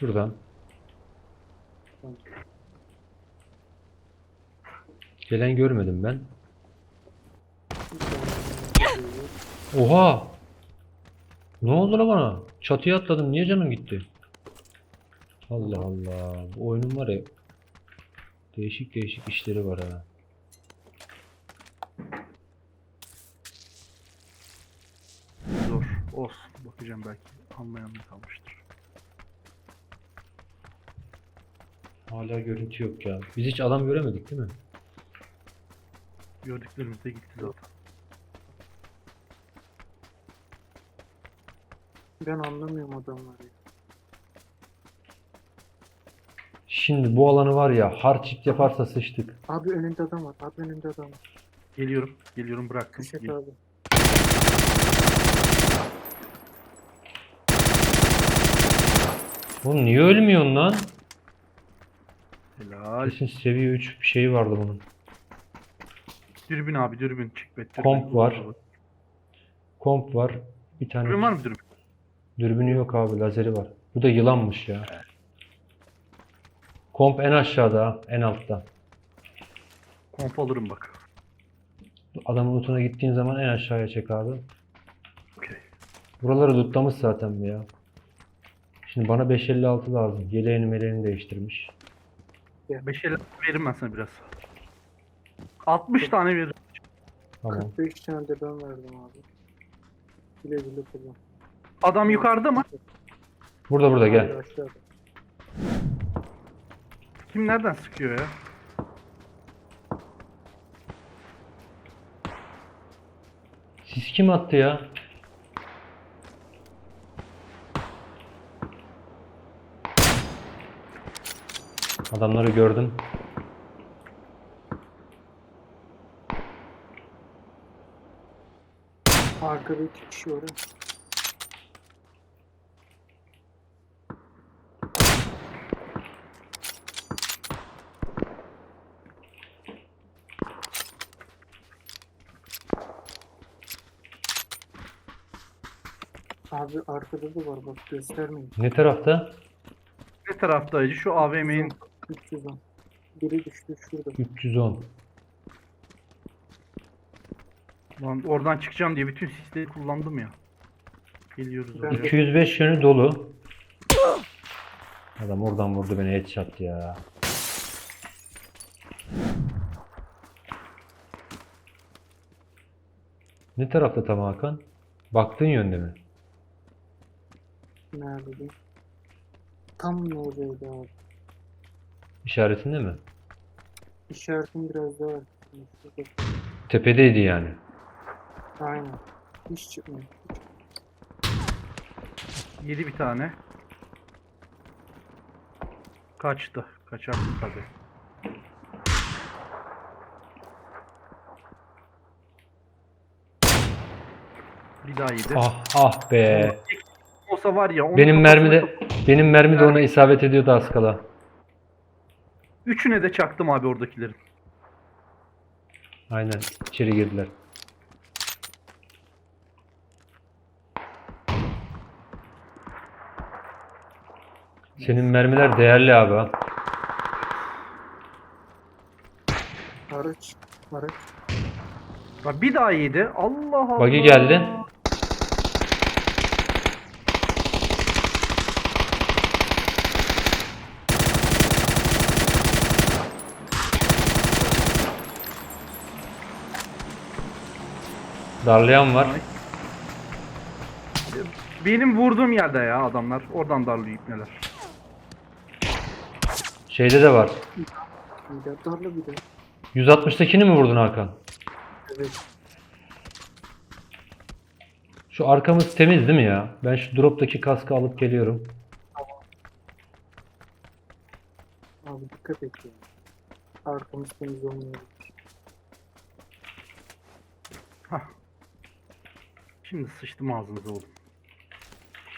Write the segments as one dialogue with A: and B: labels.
A: Şuradan. Gelen görmedim ben. Oha! Ne oldu la bana? Çatıya atladım. Niye canım gitti? Allah Allah. Bu oyunun var ya. Değişik değişik işleri var ha.
B: Zor. Olsun. Bakacağım belki anlayan kalmıştır.
A: Hala görüntü yok ya. Biz hiç adam göremedik değil mi?
B: Gördüklerimiz de gitti zaten.
C: Ben anlamıyorum adamları.
A: Şimdi bu alanı var ya hard çift yaparsa sıçtık.
C: Abi önünde adam var. Abi önünde adam var.
B: Geliyorum. Geliyorum bıraktım.
C: Kışet
B: Gel-
C: abi.
A: Oğlum niye ölmüyorsun lan?
B: Helal.
A: Kesin seviye 3 bir şey vardı bunun.
B: Dürbün abi dürbün. Çık be. dürbün.
A: Komp var. Komp var. Bir tane
B: Dürbün var mı dürbün?
A: dürbünü yok abi lazeri var. Bu da yılanmış ya. Komp en aşağıda en altta.
B: Komp alırım bak.
A: Adamın lootuna gittiğin zaman en aşağıya çek abi.
B: Okey.
A: Buraları lootlamış zaten bu ya. Şimdi bana 556 lazım. Yeleğini meleğini değiştirmiş.
B: 5 el veririm ben sana biraz. 60 tane veririm.
A: Tamam.
C: 45 tane de ben verdim abi. Güle güle kullan.
B: Adam yukarıda mı?
A: Burada burada gel.
C: Aşağıda.
B: Kim nereden sıkıyor ya?
A: Siz kim attı ya? Adamları gördüm.
C: Arkada iki kişi var. Abi arkada da var bak göstermeyin.
A: Ne tarafta?
B: Ne taraftaydı? Şu AVM'nin
C: 310. Biri düştü şurada.
A: 310.
B: Lan oradan çıkacağım diye bütün sisleri kullandım ya. Geliyoruz oraya.
A: 205 yönü dolu. Adam oradan vurdu beni headshot ya. Ne tarafta tam Hakan? Baktığın yönde mi?
C: Nerede? Tam ne oradaydı abi?
A: İşaretinde mi?
C: İşaretim biraz daha var.
A: Tepedeydi yani.
C: Aynen. Hiç çıkmıyor.
B: Yedi bir tane. Kaçtı. Kaçarsın tabi. Bir daha yedi.
A: Ah ah be.
B: Olsa var ya. onun
A: Benim
B: kafasına
A: mermi de
B: kap-
A: benim mermi de ona isabet ediyordu az kala.
B: Üçüne de çaktım abi oradakilerin.
A: Aynen içeri girdiler. Senin mermiler değerli abi ha.
C: Araç. Araç.
B: Bak bir daha yedi. Allah Allah.
A: Buggy geldi. Darlayan var.
B: Benim vurduğum yerde ya adamlar. Oradan darlıyor ipneler.
A: Şeyde de var.
C: Bir de darla bir de.
A: 160'takini mi vurdun Hakan?
C: Evet.
A: Şu arkamız temiz değil mi ya? Ben şu drop'taki kaskı alıp geliyorum.
C: Abi dikkat et ya. Arkamız temiz olmuyor.
B: Hah. Şimdi sıçtım ağzınıza oğlum.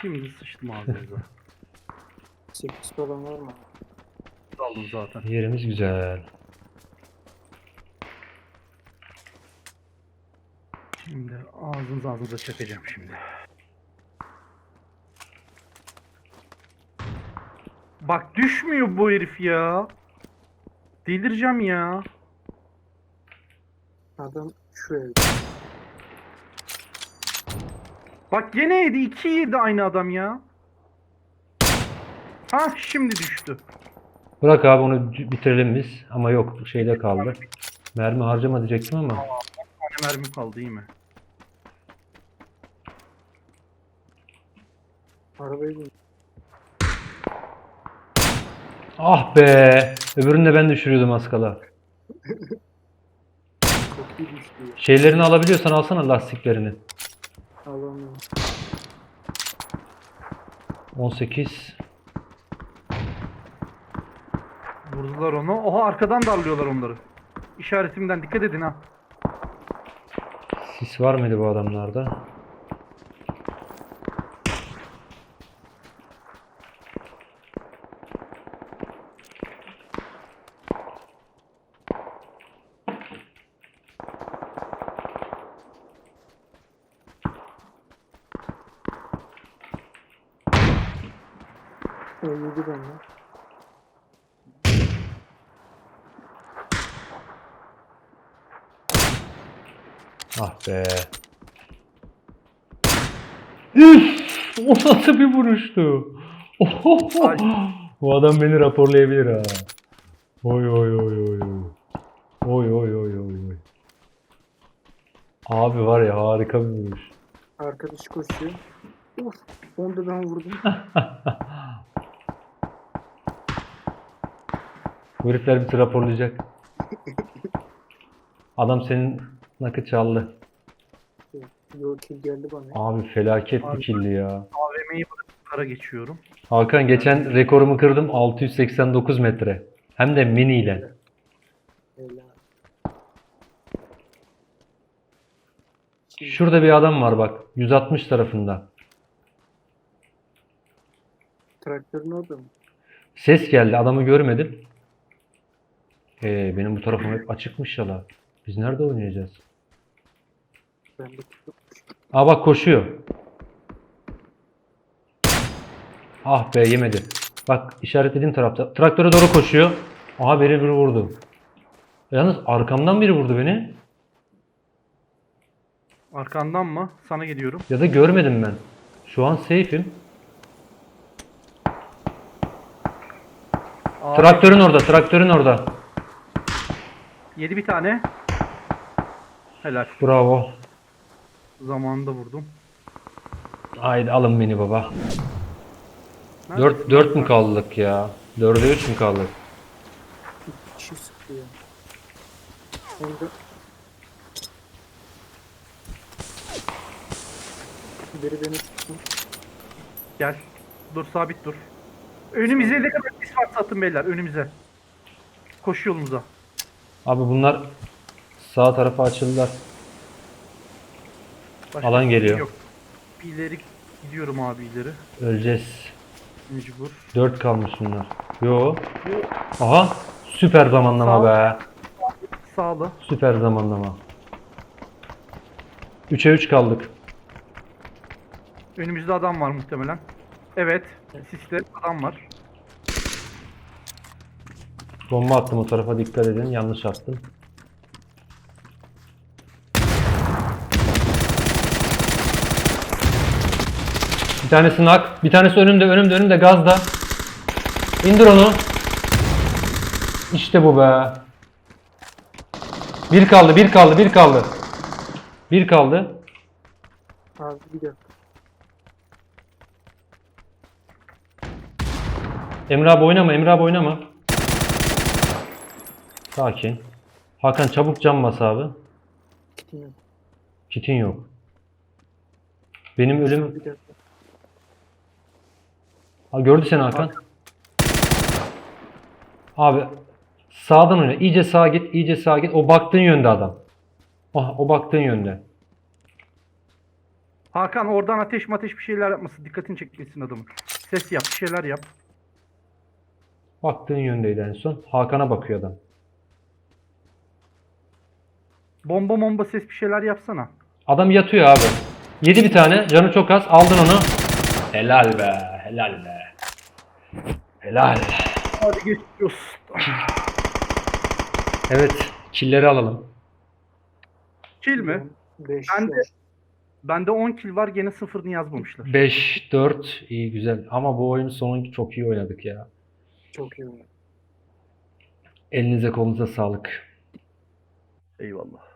B: Şimdi sıçtım ağzınıza.
C: 8 falan var mı?
B: Aldım zaten.
A: Yerimiz güzel.
B: Şimdi ağzınıza ağzınıza çakacağım şimdi. Bak düşmüyor bu herif ya. Delireceğim ya.
C: Adam şu evde.
B: Bak gene yedi. 2 yedi aynı adam ya. Ha şimdi düştü.
A: Bırak abi onu c- bitirelim biz. Ama yok şeyde kaldı. Mermi harcama diyecektim ama.
B: tane mermi kaldı iyi mi?
C: Arabayı.
A: Ah be! Öbürünü de ben düşürüyordum az kala.
C: Çok iyi düştü ya.
A: Şeylerini alabiliyorsan alsana lastiklerini.
C: Alamıyorum.
A: 18.
B: Vurdular onu. Oha arkadan darlıyorlar onları. İşaretimden dikkat edin ha.
A: Sis var mıydı bu adamlarda?
C: Öldürdü beni.
A: Ah be. Üf! O nasıl bir vuruştu?
B: Ay.
A: Bu adam beni raporlayabilir ha. Oy oy oy oy oy. Oy oy oy oy oy. Abi var ya harika bir vuruş.
C: Arkadaşı koşuyor. Uf. Onu da ben vurdum.
A: Bu herifler bizi raporlayacak. Adam senin nakı çaldı.
C: Yok ki geldi bana.
A: Abi felaket
B: Abi.
A: bir killi ya.
B: AVM'yi bırakıp kara geçiyorum.
A: Hakan geçen rekorumu kırdım 689 metre. Hem de mini ile.
C: Helal.
A: Şurada bir adam var bak. 160 tarafında.
C: Traktörün orada mı?
A: Ses geldi. Adamı görmedim. Ee, benim bu tarafım hep açıkmış ya la. Biz nerede oynayacağız?
C: Ben de.
A: Aa bak koşuyor. Ah be yemedi. Bak işaretlediğim tarafta. Traktöre doğru koşuyor. Aha biri biri vurdu. Yalnız arkamdan biri vurdu beni.
B: Arkandan mı? Sana geliyorum.
A: Ya da görmedim ben. Şu an safe'im.
B: Abi,
A: Traktörün orada, traktörün orada.
B: Yedi bir tane. Helal.
A: Bravo.
B: Zamanında vurdum.
A: Haydi alın beni baba.
B: Nerede?
A: 4 4 mü kaldık ya? 4'e 3 mü kaldık?
C: Kişi sıkıyor. Biri beni tutsun.
B: Gel. Dur sabit dur. Önümüze ne kadar sis varsa atın beyler önümüze. Koş yolumuza.
A: Abi bunlar sağ tarafa açıldılar.
B: Başka
A: Alan
B: bir şey
A: geliyor.
B: Yok. Bir ileri gidiyorum abi ileri.
A: Öleceğiz.
B: Mecbur.
A: 4 kalmış bunlar. Yo. Aha. Süper zamanlama
B: Sağ-
A: be.
B: Sağlı.
A: Süper zamanlama. 3'e 3 kaldık.
B: Önümüzde adam var muhtemelen. Evet. Siste adam var.
A: Bomba attım o tarafa dikkat edin. Yanlış attım. Bir tanesi nak. Bir tanesi önümde, önümde, önümde gazda. İndir onu. İşte bu be. Bir kaldı, bir kaldı, bir kaldı. Bir kaldı.
C: Abi bir dakika.
A: Emre abi oynama, Emre abi oynama. Sakin. Hakan çabuk cam bas abi.
C: Kitin yok.
A: Kitin yok. Benim ölüm... Ha, gördü seni Hakan. Abi sağdan oyna. İyice sağa git, iyice sağa git. O baktığın yönde adam. Oh, o baktığın yönde.
B: Hakan oradan ateş mateş bir şeyler yapması. Dikkatini çekmesin adamın. Ses yap. Bir şeyler yap.
A: Baktığın yöndeydi en son. Hakan'a bakıyor adam.
B: Bomba bomba ses bir şeyler yapsana.
A: Adam yatıyor abi. Yedi bir tane. Canı çok az. Aldın onu. Helal be. Helal be. Helal.
B: Hadi geçiyoruz.
A: Evet. Killeri alalım.
B: Kill mi?
C: 5
B: Ben de- Bende 10 kill var gene sıfırını yazmamışlar.
A: 5, 4 iyi güzel. Ama bu oyun sonu çok iyi oynadık ya.
C: çok iyi.
A: Elinize kolunuza sağlık.
B: Eyvallah.